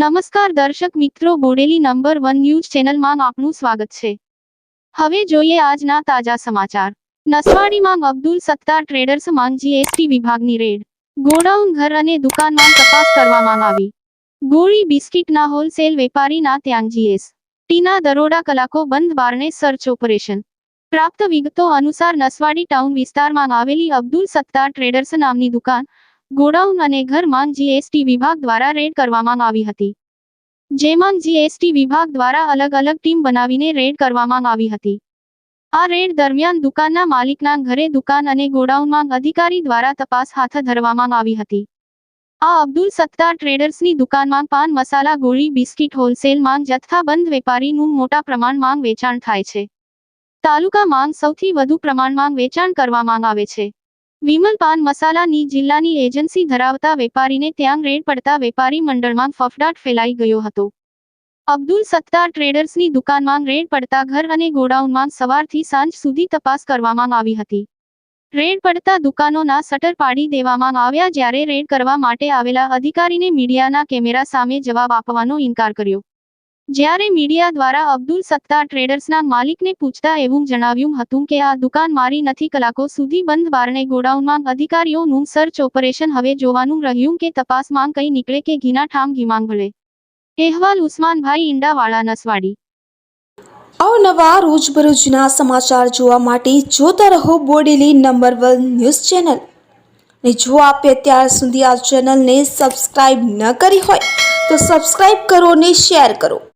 નમસ્કાર દર્શક મિત્રો, બોડેલી નંબર વન ન્યૂઝ ચેનલમાં આપનું સ્વાગત છે. હવે જોઈએ આજના તાજા સમાચાર. નસવાડીમાં અબ્દુલ સત્તાર ટ્રેડર્સ માંગ જીએસટી વિભાગની રેડ. ગોડાઉન ઘર અને દુકાનમાં તપાસ કરવામાં આવી. ગોળી, બિસ્કિટના હોલસેલ વેપારીના ત્યાં જીએસ ટીના દરોડા કલાકો બંધ બારને સર્ચ ઓપરેશન. પ્રાપ્ત વિગતો અનુસાર નસવાડી ટાઉન વિસ્તારમાં આવેલી અબ્દુલ સત્તાર ટ્રેડર્સ નામની દુકાન ગોડાઉન અને ઘરમાં જીએસટી વિભાગ દ્વારા રેડ કરવામાં આવી હતી. જેમાં જીએસટી વિભાગ દ્વારા અલગ અલગ ટીમ બનાવીને રેડ કરવામાં આવી હતી. આ રેડ દરમિયાન દુકાનના માલિકના ઘરે દુકાન અને ગોડાઉનમાં અધિકારી દ્વારા તપાસ હાથ ધરવામાં આવી હતી. આ અબ્દુલ સત્તાર ટ્રેડર્સની દુકાનમાં પાન મસાલા ગોળી બિસ્કિટ હોલસેલમાં જથ્થાબંધ વેપારીનું મોટા પ્રમાણમાં વેચાણ થાય છે. તાલુકામાં સૌથી વધુ પ્રમાણમાં વેચાણ કરવામાં આવે છે. વિમલ પાન મસાલાની જિલ્લાની એજન્સી ધરાવતા વેપારીને ત્યાં રેડ પડતા વેપારી મંડળમાં ફફડાટ ફેલાઈ ગયો હતો. અબ્દુલ સત્તાર ટ્રેડર્સની દુકાનમાં રેડ પડતા ઘર અને ગોડાઉનમાં સવારથી સાંજ સુધી તપાસ કરવામાં આવી હતી. રેડ પડતા દુકાનોના શટર પાડી દેવામાં આવ્યા જ્યારે રેડ કરવા માટે આવેલા અધિકારીને મીડિયાના કેમેરા સામે જવાબ આપવાનો ઇનકાર કર્યો. જ્યારે મીડિયા દ્વારા અબ્દુલ સત્તા ટ્રેડર્સના માલિકને પૂછતા એવું જણાવ્યું હતું કે આ દુકાન મારી નથી, કલાકો સુધી બંધ, બારણે ગોડાઉનમાં અધિકારીઓનું સર્ચ ઓપરેશન હવે જોવાનું રહ્યું કે તપાસમાં કંઈ નીકળે કે ઘીના ઠામ ઘીમાંગ ભળે અહેવાલ ઉસ્માનભાઈ ઈંડાવાળા, નસવાડી. અવનવા રોજબરોજના સમાચાર જોવા માટે જોતા રહો Bodeli number one news channel. ને જો આપે અત્યાર સુધી આ ચેનલને સબસ્ક્રાઈબ ન કરી હોય, તો સબસ્ક્રાઈબ કરો ને શેર કરો.